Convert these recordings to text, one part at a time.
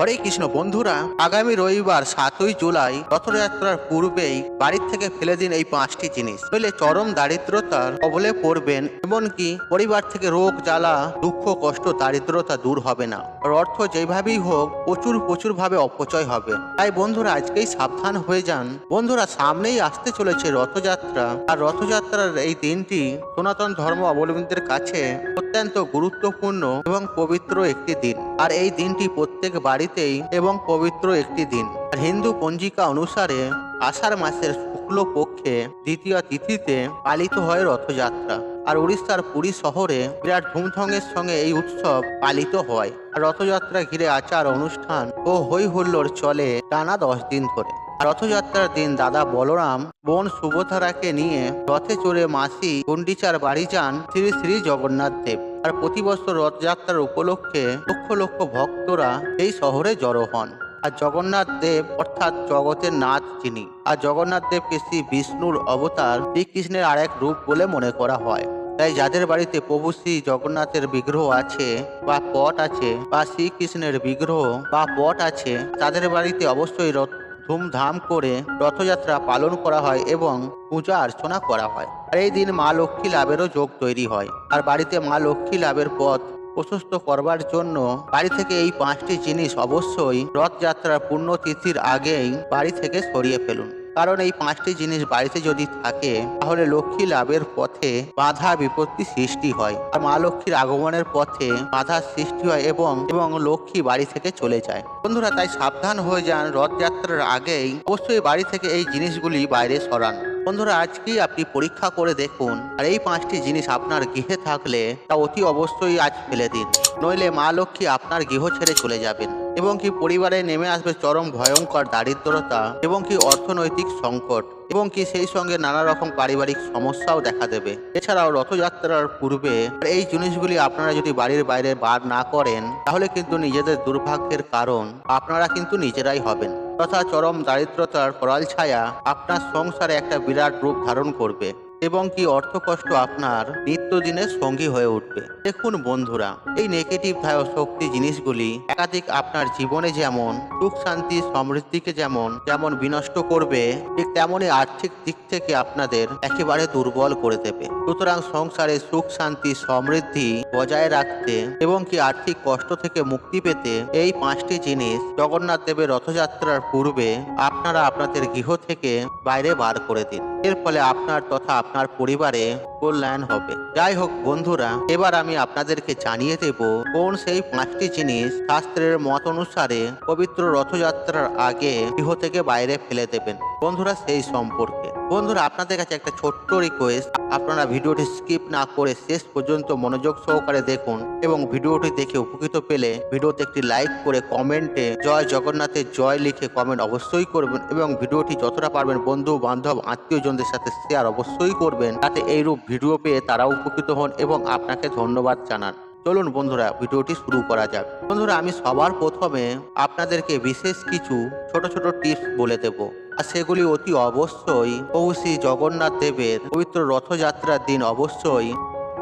হরে কৃষ্ণ, বন্ধুরা, আগামী রবিবার সাতই জুলাই রথযাত্রার পূর্বেই বাড়ির থেকে ফেলে দিন এই পাঁচটি জিনিস। নইলে চরম দারিদ্রতার কবলে পড়বেন, এমনকি পরিবার থেকে রোগ, জ্বালা, দুঃখ, কষ্ট, দারিদ্রতা দূর হবে না। আর অর্থ যেভাবেই হোক, প্রচুর প্রচুর ভাবে অপচয় হবে। তাই বন্ধুরা, আজকেই সাবধান হয়ে যান। বন্ধুরা, সামনেই আসতে চলেছে রথযাত্রা। আর রথযাত্রার এই দিনটি সনাতন ধর্ম অবলম্বীদের কাছে অত্যন্ত গুরুত্বপূর্ণ এবং পবিত্র একটি দিন। আর এই দিনটি প্রত্যেক বাড়িতেই এবং পবিত্র একটি দিন। আর হিন্দু পঞ্জিকা অনুসারে আষাঢ় মাসের শুক্ল পক্ষে দ্বিতীয় তিথিতে পালিত হয় রথযাত্রা। আর উড়িষ্যার পুরী শহরে বিরাট ধুমধমের সঙ্গে এই উৎসব পালিত হয়। আর রথযাত্রা ঘিরে আচার, অনুষ্ঠান ও হৈ হুল্লোড় চলে টানা দশ দিন ধরে। রথযাত্রার দিন দাদা বলরাম বোন সুভদ্রাকে নিয়ে রথে চড়ে মাসি গুন্ডিচার বাড়ি যান শ্রী শ্রী জগন্নাথ দেব। আর প্রতি বছর রথযাত্রার উপলক্ষে লক্ষ লক্ষ ভক্তরা এই শহরে জড়ো হন। আর জগন্নাথ দেব অর্থাৎ জগতের নাথ যিনি, আর জগন্নাথ দেবকে শ্রী বিষ্ণুর অবতার শ্রীকৃষ্ণের আরেক রূপ বলে মনে করা হয়। তাই যাদের বাড়িতে প্রভু শ্রী জগন্নাথের বিগ্রহ আছে বা পট আছে বা শ্রীকৃষ্ণের বিগ্রহ বা পট আছে, তাদের বাড়িতে অবশ্যই রথ ধুমধাম করে রথযাত্রা পালন করা হয় এবং পূজা অর্চনা করা হয়। আর এই দিন মা লক্ষ্মী লাভেরও যোগ তৈরি হয়। আর বাড়িতে মা লক্ষ্মী লাভের পথ প্রশস্ত করবার জন্য বাড়ি থেকে এই পাঁচটি জিনিস অবশ্যই রথযাত্রার পুণ্যতিথির আগেই বাড়ি থেকে সরিয়ে ফেলুন। কারণ এই পাঁচটি জিনিস বাড়িতে যদি থাকে, তাহলে লক্ষ্মী লাভের পথে বাধা বিপত্তি সৃষ্টি হয়। আর মা লক্ষ্মীর আগমনের পথে বাধা সৃষ্টি হয় এবং এবং লক্ষ্মী বাড়ি থেকে চলে যায়। বন্ধুরা, তাই সাবধান হয়ে যান। রথযাত্রার আগেই অবশ্যই বাড়ি থেকে এই জিনিসগুলি বাইরে সরান। বন্ধুরা, আজকেই আপনি পরীক্ষা করে দেখুন আর এই পাঁচটি জিনিস আপনার গৃহে থাকলে তা অতি অবশ্যই আজ ফেলে দিন। নইলে মা লক্ষ্মী আপনার গৃহ ছেড়ে চলে যাবেন এবং কি পরিবারে নেমে আসবে চরম ভয়ঙ্কর দারিদ্রতা এবং কি অর্থনৈতিক সংকট এবং কি সেই সঙ্গে নানা রকম পারিবারিক সমস্যাও দেখা দেবে। এছাড়াও রথযাত্রার পূর্বে এই জিনিসগুলি আপনারা যদি বাড়ির বাইরে বার না করেন, তাহলে কিন্তু নিজেদের দুর্ভাগ্যের কারণ আপনারা কিন্তু নিজেরাই হবেন। তথা চরম দারিদ্রতার করাল ছায়া আপনার সংসারে একটা বিরাট রূপ ধারণ করবে। এবং কি অর্থকষ্ট আপনার নিত্যদিনের সঙ্গী হয়ে উঠবে। দেখুন বন্ধুরা, এই নেগেটিভ ধায় শক্তি জিনিসগুলি একাধিক আপনার জীবনে যেমন সুখ, শান্তি, সমৃদ্ধিকে যেমন যেমন বিনষ্ট করবে, ঠিক তেমনই আর্থিক দিক থেকে আপনাদের একেবারে দুর্বল করে দেবে। সুতরাং সংসারে সুখ, শান্তি, সমৃদ্ধি বজায় রাখতে এবং কি আর্থিক কষ্ট থেকে মুক্তি পেতে এই পাঁচটি জিনিস জগন্নাথ দেবের রথযাত্রার পূর্বে আপনারা আপনাদের গৃহ থেকে বাইরে বার করে দিন। এর ফলে আপনার তথা আপনার পরিবারে কল্যাণ হবে। যাই হোক বন্ধুরা, এবার আমি আপনাদেরকে জানিয়ে দেব কোন সেই পাঁচটি জিনিস শাস্ত্রের মত অনুসারে পবিত্র রথযাত্রার আগে গৃহ থেকে বাইরে ফেলে দেবেন। বন্ধুরা, সেই সম্পর্কে। বন্ধুরা, আপনাদের কাছে একটা ছোট্ট রিকোয়েস্ট আপনারা ভিডিওটি স্কিপ না করে শেষ পর্যন্ত মনোযোগ সহকারে দেখুন এবং ভিডিওটি দেখে উপকৃত পেলে ভিডিওতে একটি লাইক করে কমেন্টে জয় জগন্নাথের জয় লিখে কমেন্ট অবশ্যই করবেন এবং ভিডিওটি যতটা পারবেন বন্ধু, বান্ধব, আত্মীয়জনদের সাথে শেয়ার অবশ্যই করবেন। যাতে এইরূপ ভিডিও পেয়ে তারা উপকৃত হন এবং আপনাকে ধন্যবাদ জানান। চলুন বন্ধুরা, ভিডিওটি শুরু করা যাক। বন্ধুরা, আমি সবার প্রথমে আপনাদেরকে বিশেষ কিছু ছোট ছোট টিপস বলে দেব। আর সেগুলি অতি অবশ্যই প্রভু শ্রী জগন্নাথ দেবের পবিত্র রথযাত্রার দিন অবশ্যই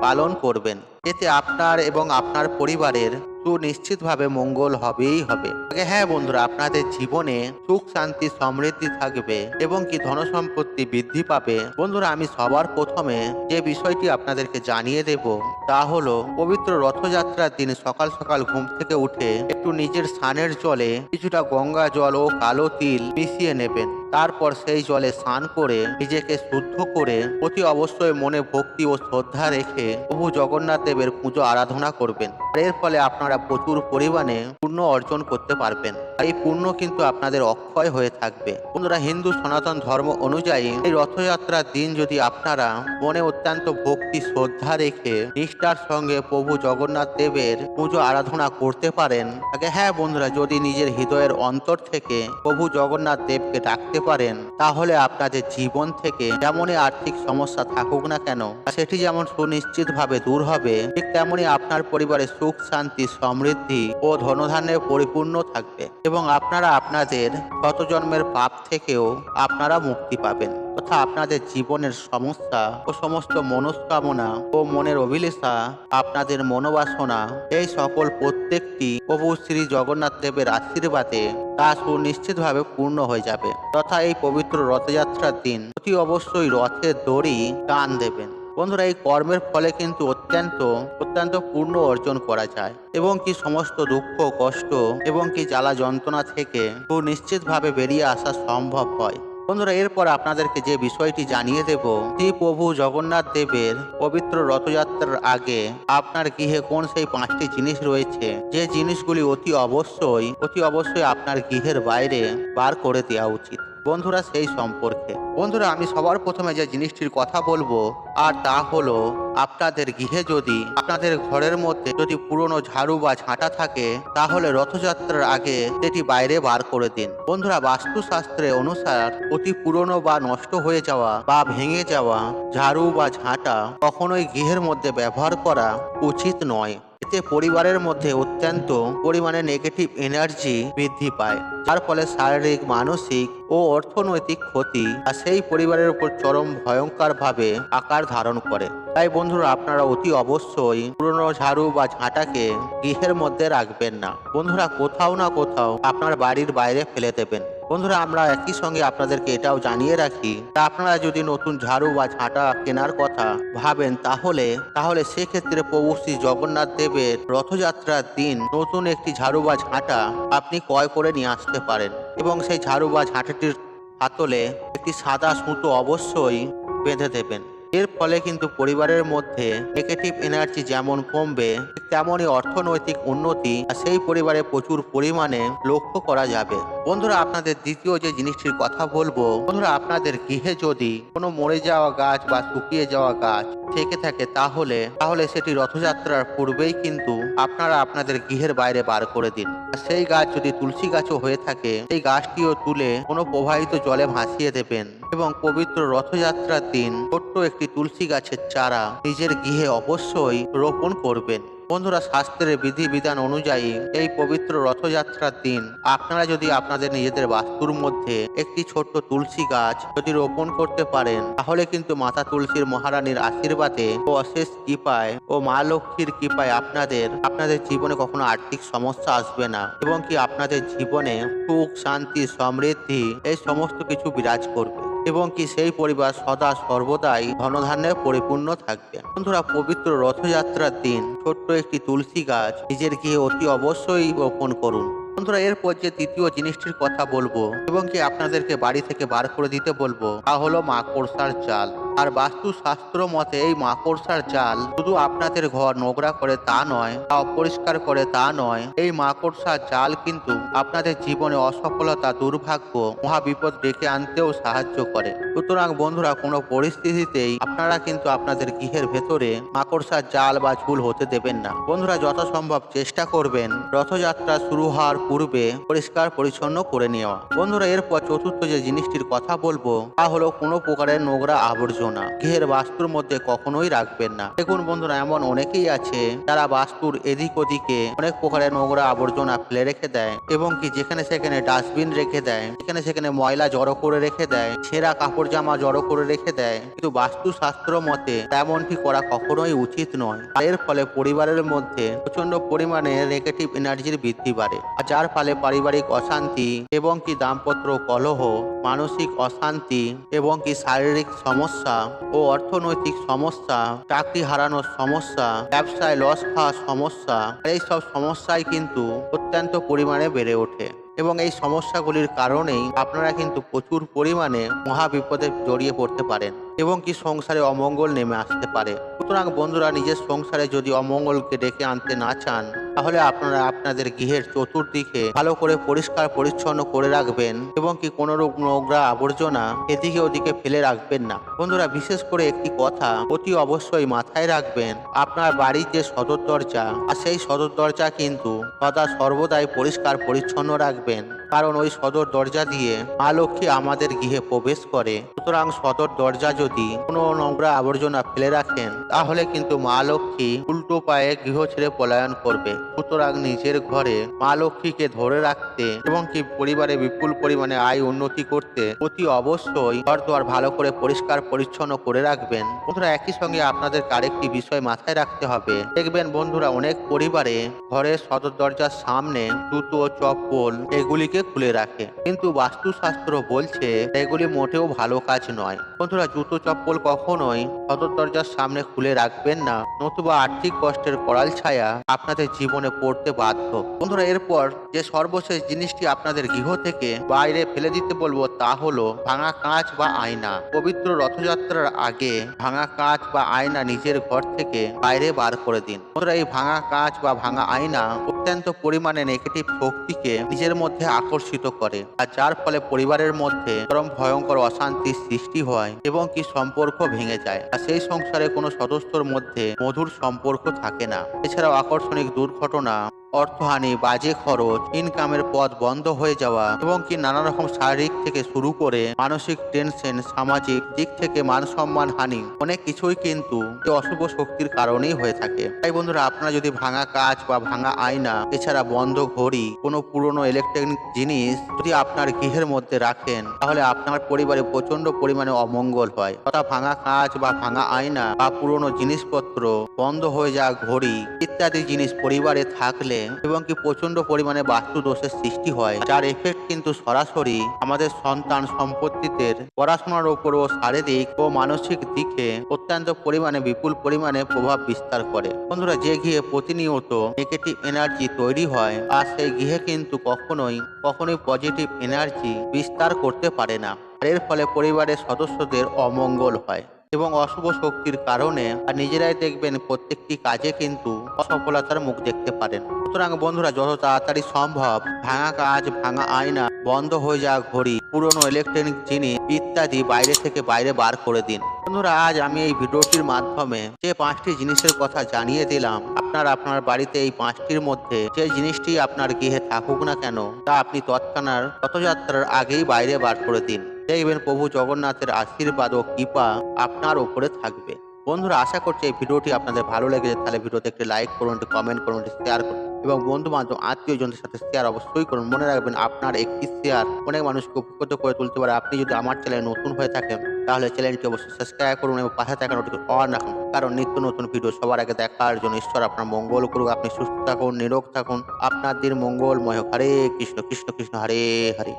পালন করবেন। এতে আপনার এবং আপনার পরিবারের সুনিশ্চিতভাবে মঙ্গল হবেই হবে। হ্যাঁ বন্ধুরা, আপনাদের জীবনে সুখ, শান্তি, সমৃদ্ধি থাকবে এবং কি ধন সম্পত্তি বৃদ্ধি পাবে। বন্ধুরা, আমি সবার প্রথমে যে বিষয়টি আপনাদেরকে জানিয়ে দেব, তা হলো পবিত্র রথযাত্রার দিন সকাল সকাল ঘুম থেকে উঠে একটু নিজের স্নানের জলে কিছুটা গঙ্গা জল ও কালো তিল মিশিয়ে নেবেন। তারপর সেই জলে স্নান করে নিজেকে শুদ্ধ করে অতি অবশ্যই মনে ভক্তি ও শ্রদ্ধা রেখে প্রভু জগন্নাথ দেবের পুজো আরাধনা করবেন। এর ফলে আপনারা প্রচুর পরিমাণে পুণ্য অর্জন করতে পারবেন। এই পুণ্য কিন্তু আপনাদের অক্ষয় হয়ে থাকবে। বন্ধুরা হিন্দু সনাতন ধর্ম অনুযায়ী এই রথযাত্রার দিন যদি আপনারা মনে অত্যন্ত ভক্তি, শ্রদ্ধা রেখে নিষ্ঠার সঙ্গে প্রভু জগন্নাথ দেবের পুজো আরাধনা করতে পারেন, আগে হ্যাঁ বন্ধুরা, যদি নিজের হৃদয়ের অন্তর থেকে প্রভু জগন্নাথ দেবকে ডাকতে পারেন, তাহলে আপনাদের জীবন থেকে যেমনই আর্থিক সমস্যা থাকুক না কেন, সেটি যেমন সুনিশ্চিতভাবে দূর হবে, ঠিক তেমনই আপনার পরিবারে সুখ, শান্তি, সমৃদ্ধি ও ধনধান্যে পরিপূর্ণ থাকবে। এবং আপনারা আপনাদের শত জন্মের পাপ থেকেও আপনারা মুক্তি পাবেন। তথা আপনাদের জীবনের সমস্যা ও সমস্ত মনস্কামনা ও মনের অভিলেষা, আপনাদের মনোবাসনা, এই সকল প্রত্যেকটি প্রভু শ্রী জগন্নাথ দেবের আশীর্বাদে তা সুনিশ্চিতভাবে পূর্ণ হয়ে যাবে। তথা এই পবিত্র রথযাত্রার দিন অতি অবশ্যই রথের দড়ি টান দেবেন। বন্ধুরা, এই কর্মের ফলে কিন্তু অত্যন্ত অত্যন্ত পূর্ণ অর্জন করা যায়। এবং কি সমস্ত দুঃখ, কষ্ট এবং কি জ্বালা যন্ত্রণা থেকে সুনিশ্চিতভাবে বেরিয়ে আসা সম্ভব হয়। বন্ধুরা, এরপর আপনাদেরকে যে বিষয়টি জানিয়ে দেব, শ্রী প্রভু জগন্নাথ দেবের পবিত্র রথযাত্রার আগে আপনার গৃহে কোন সেই পাঁচটি জিনিস রয়েছে? যে জিনিসগুলি অতি অবশ্যই অতি অবশ্যই আপনার গৃহের বাইরে বার করে দেওয়া উচিত। বন্ধুরা, সেই সম্পর্কে। বন্ধুরা, আমি সবার প্রথমে যে জিনিসটির কথা বলব, আর তা হলো, আপনাদের গৃহে যদি আপনাদের ঘরের মধ্যে যদি পুরনো ঝাড়ু বা ঝাঁটা থাকে, তাহলে রথযাত্রার আগে সেটি বাইরে বার করে দিন। বন্ধুরা, বাস্তুশাস্ত্রে অনুসার অতি পুরনো বা নষ্ট হয়ে যাওয়া বা ভেঙে যাওয়া ঝাড়ু বা ঝাঁটা কখনোই গৃহের মধ্যে ব্যবহার করা উচিত নয়। এতে পরিবারের মধ্যে অত্যন্ত পরিমাণে নেগেটিভ এনার্জি বৃদ্ধি পায়। যার ফলে শারীরিক, মানসিক ও অর্থনৈতিক ক্ষতি আর সেই পরিবারের উপর চরম ভয়ঙ্করভাবে আকার ধারণ করে। তাই বন্ধুরা, আপনারা অতি অবশ্যই পুরনো ঝাড়ু বা ঝাঁটাকে গৃহের মধ্যে রাখবেন না। বন্ধুরা, কোথাও না কোথাও আপনার বাড়ির বাইরে ফেলে দেবেন। বন্ধুরা, আমরা একই সঙ্গে আপনাদেরকে এটাও জানিয়ে রাখি আপনারা যদি নতুন ঝাড়ু বা ঝাঁটা কেনার কথা ভাবেন তাহলে তাহলে সেক্ষেত্রে প্রভু শ্রী জগন্নাথ দেবের রথযাত্রার দিন নতুন একটি ঝাড়ু বা ঝাঁটা আপনি ক্রয় করে নিয়ে আসতে পারেন এবং সেই ঝাড়ু বা ঝাঁটাটির হাতলে একটি সাদা সুতো অবশ্যই বেঁধে দেবেন। এর ফলে কিন্তু পরিবারের মধ্যে নেগেটিভ এনার্জি যেমন কমবে তেমনই অর্থনৈতিক উন্নতি সেই পরিবারে প্রচুর পরিমাণে লক্ষ্য করা যাবে। বন্ধুরা, আপনাদের দ্বিতীয় যে জিনিসটির কথা বলব, বন্ধুরা, আপনাদের গৃহে যদি কোনো মরে যাওয়া গাছ বা শুকিয়ে যাওয়া গাছ থেকে থাকে তাহলে তাহলে সেটি রথযাত্রার পূর্বেই কিন্তু আপনারা আপনাদের গৃহের বাইরে বার করে দিন। সেই গাছ যদি তুলসী গাছও হয়ে থাকে, সেই গাছটিও তুলে কোনো প্রবাহিত জলে ভাসিয়ে দেবেন এবং পবিত্র রথযাত্রার দিন ছোট্ট একটি তুলসী গাছের চারা নিজের গৃহে অবশ্যই রোপণ করবেন। বন্ধুরা, শাস্ত্রের বিধিবিধান অনুযায়ী এই পবিত্র রথযাত্রার দিন আপনারা যদি আপনাদের নিজেদের বাস্তুর মধ্যে একটি ছোট্ট তুলসী গাছ যদি রোপণ করতে পারেন, তাহলে কিন্তু মাতা তুলসীর মহারানীর আশীর্বাদে ও অশেষ কৃপায় ও মা লক্ষ্মীর কৃপায় আপনাদের আপনাদের জীবনে কখনো আর্থিক সমস্যা আসবে না এবং কি আপনাদের জীবনে সুখ, শান্তি, সমৃদ্ধি এই সমস্ত কিছু বিরাজ করবে। এবং কি সেই পরিবার সদা সর্বদাই ধনধান্যে পরিপূর্ণ থাকবে। বন্ধুরা, পবিত্র রথযাত্রার দিন, ছোট্ট একটি তুলসী গাছ, নিজের গিয়ে অতি অবশ্যই রোপণ করুন। বন্ধুরা, এরপর যে তৃতীয় জিনিসটির কথা বলব এবং কি আপনাদেরকে বাড়ি থেকে বার করে দিতে বলব, তা হলো মাকড়সার জাল আর বাস্তু শাস্ত্র মতে এই মাকড়সার জাল শুধু আপনাদের ঘর নোংরা করে তা নয়, তা অপরিষ্কার করে তা নয়। এই মাকড়সার জাল কিন্তু আপনাদের জীবনে অসফলতা, দুর্ভাগ্য, মহাবিপদ ডেকে আনতেও সাহায্য করে। সুতরাং বন্ধুরা, কোনো পরিস্থিতিতেই আপনারা কিন্তু আপনাদের গৃহের ভেতরে মাকড়সার জাল বা ঝুল হতে দেবেন না। বন্ধুরা, যথাসম্ভব চেষ্টা করবেন রথযাত্রা শুরু হওয়ার পূর্বে পরিষ্কার পরিচ্ছন্ন করে নেওয়া। বন্ধুরা, এরপর চতুর্থ যে জিনিসটির কথা বলব, তা হলো কোনো প্রকারের নোংরা আবর্জনা। গৃহের বাস্তুর মধ্যে কখনোই রাখবেন না। দেখুন বন্ধুরা, এমন অনেকেই আছে, যারা বাস্তুর এদিক ওদিকে অনেক প্রকারের নোংরা আবর্জনা ফেলে রেখে দেয় এবং কি যেখানে সেখানে ডাস্টবিন রেখে দেয় সেখানে সেখানে ময়লা জড়ো করে রেখে দেয় ছেঁড়া কাপড় জামা জড়ো করে রেখে দেয়। কিন্তু বাস্তু শাস্ত্র মতে তেমনটি করা কখনোই উচিত নয়। এর ফলে পরিবারের মধ্যে প্রচণ্ড পরিমাণে নেগেটিভ এনার্জির বৃদ্ধি বাড়ে। আর যার ফলে পারিবারিক অশান্তি এবং কি দাম্পত্য কলহ, মানসিক অশান্তি এবং কি শারীরিক সমস্যা ও অর্থনৈতিক সমস্যা, চাকরি হারানোর সমস্যা, ব্যবসায় লস খাওয়ার সমস্যা এই সব সমস্যাই কিন্তু অত্যন্ত পরিমাণে বেড়ে ওঠে। এবং এই সমস্যাগুলির কারণেই আপনারা কিন্তু প্রচুর পরিমাণে মহাবিপদে জড়িয়ে পড়তে পারেন। এবং কি সংসারে অমঙ্গল নেমে আসতে পারে? সুতরাং বন্ধুরা, নিজের সংসারে যদি অমঙ্গলকে ডেকে আনতে না চান, তাহলে আপনারা আপনাদের গৃহের চতুর্দিকে ভালো করে পরিষ্কার পরিচ্ছন্ন করে রাখবেন এবং কি কোনো রূপ নোংরা আবর্জনা এদিকে ওদিকে ফেলে রাখবেন না। বন্ধুরা, বিশেষ করে একটি কথা অতি অবশ্যই মাথায় রাখবেন, আপনার বাড়ির যে সদর দরজা, আর সেই সদর দরজা কিন্তু সদা সর্বদাই পরিষ্কার পরিচ্ছন্ন রাখবেন। কারণ ওই সদর দরজা দিয়ে মা লক্ষ্মী আমাদের গৃহে প্রবেশ করে। সুতরাং সদর দরজা যদি কোনো নোংরা আবর্জনা ফেলে রাখেন, তাহলে কিন্তু মা লক্ষ্মী উল্টো পায়ে গৃহ ছেড়ে পলায়ন করবে। সুতরাং নিজের ঘরে মা লক্ষ্মীকে ধরে রাখতে এবং কি পরিবারে বিপুল পরিমাণে আয় উন্নতি করতে অতি অবশ্যই ঘর দুয়ার ভালো করে পরিষ্কার পরিচ্ছন্ন করে রাখবেন। বন্ধুরা, একই সঙ্গে আপনাদের আরেকটি বিষয় মাথায় রাখতে হবে। দেখবেন বন্ধুরা, অনেক পরিবারে ঘরের সদর দরজার সামনে জুতো, চপ্পল এগুলিকে খুলে রাখে। কিন্তু বাস্তুশাস্ত্র বলছে এগুলি মোটেও ভালো কাজ নয়। বন্ধুরা, জুতো চপ্পল কখনোই সদর দরজার সামনে খুলে রাখবেন না, নতুবা আর্থিক কষ্টের করাল ছায়া আপনাদের জীবনে পড়তে বাধ্য। বন্ধুরা, এরপর যে সর্বশেষ জিনিসটি আপনাদের গৃহ থেকে বাইরে ফেলে দিতে বলব তা হলো ভাঙা কাঁচ বা আয়না। পবিত্র রথযাত্রার আগে ভাঙা কাঁচ বা আয়না নিজের ঘর থেকে বাইরে বার করে দিন। বন্ধুরা, এই ভাঙা কাঁচ বা ভাঙা আয়না অত্যন্ত পরিমাণে নেগেটিভ শক্তিকে নিজের মধ্যে আকর্ষিত করে, আর যার ফলে পরিবারের মধ্যে চরম ভয়ঙ্কর অশান্তির সৃষ্টি হয় এবং কি সম্পর্ক ভেঙে যায়। আর সেই সংসারে কোনো সদস্যর মধ্যে মধুর সম্পর্ক থাকে না। এছাড়াও আকর্ষণিক দুর্ঘটনা অর্থহানি, বাজে খরচ ইনকামের পথ বন্ধ হয়ে যাওয়া এবং কি নানা রকম শারীরিক থেকে শুরু করে মানসিক টেনশন সামাজিক দিক থেকে মান সম্মান হানি, অনেক কিছুই কিন্তু অশুভ শক্তির কারণেই হয়ে থাকে। তাই বন্ধুরা, আপনারা যদি ভাঙা কাজ বা ভাঙা আয়না, এছাড়া বন্ধ ঘড়ি, কোনো পুরনো ইলেকট্রনিক জিনিস যদি আপনার গৃহের মধ্যে রাখেন, তাহলে আপনার পরিবারে প্রচণ্ড পরিমাণে অমঙ্গল হয়। অর্থাৎ ভাঙা কাঁচ বা ভাঙা আয়না বা পুরনো জিনিসপত্র বন্ধ হয়ে যাওয়া ঘড়ি ইত্যাদি জিনিস পরিবারে থাকলে এবং কি প্রচণ্ড পরিমাণে বাস্তু দোষের সৃষ্টি হয়, যার এফেক্ট কিন্তু সরাসরি আমাদের সন্তান সম্পত্তিতে পড়াশোনার উপর ও শারীরিক ও মানসিক দিকে অত্যন্ত পরিমাণে বিপুল পরিমাণে প্রভাব বিস্তার করে। বন্ধুরা, যে গৃহে প্রতিনিয়ত নেগেটিভ এনার্জি তৈরি হয়, আর সেই গৃহে কিন্তু কখনোই কখনোই পজিটিভ এনার্জি বিস্তার করতে পারে না। এর ফলে পরিবারের সদস্যদের অমঙ্গল হয়। এবং অশুভ শক্তির কারণে আর নিজেরাই দেখবেন প্রত্যেকটি কাজে কিন্তু অসফলতার মুখ দেখতে পারেন। সুতরাং বন্ধুরা, যত তাড়াতাড়ি সম্ভব ভাঙা কাজ, ভাঙা আয়না বন্ধ হয়ে যাওয়া ঘড়ি, পুরনো ইলেকট্রনিক জিনিস ইত্যাদি বাইরে থেকে বাইরে বার করে দিন। বন্ধুরা, আজ আমি এই ভিডিওটির মাধ্যমে যে পাঁচটি জিনিসের কথা জানিয়ে দিলাম, আপনার আপনার বাড়িতে এই পাঁচটির মধ্যে যে জিনিসটি আপনার গৃহে থাকুক না কেন, তা আপনি তৎক্ষণাৎ রথযাত্রার আগেই বাইরে বার করে দিন। দেখবেন প্রভু জগন্নাথের আশীর্বাদ ও কৃপা আপনার উপরে থাকবে। বন্ধুরা, আশা করছি এই ভিডিওটি আপনাদের ভালো লেগেছে, তাহলে ভিডিওতে একটি লাইক করুন, একটি কমেন্ট করুন, একটি শেয়ার করুন এবং বন্ধু বান্ধব আত্মীয় জনদের সাথে শেয়ার অবশ্যই করুন। মনে রাখবেন, আপনার একটি শেয়ার অনেক মানুষকে উপকৃত করে তুলতে পারে। আপনি যদি আমার চ্যানেলে নতুন হয়ে থাকেন তাহলে চ্যানেলটি অবশ্যই সাবস্ক্রাইব করুন এবং পাশে থাকা নোটিফিকেশন অন রাখুন কারণ নিত্য নতুন ভিডিও সবার আগে দেখার জন্য ঈশ্বর আপনার মঙ্গল করুক, আপনি সুস্থ থাকুন, নিরোগ থাকুন আপনার দিন মঙ্গলময়। হরে কৃষ্ণ কৃষ্ণ কৃষ্ণ, হরে হরে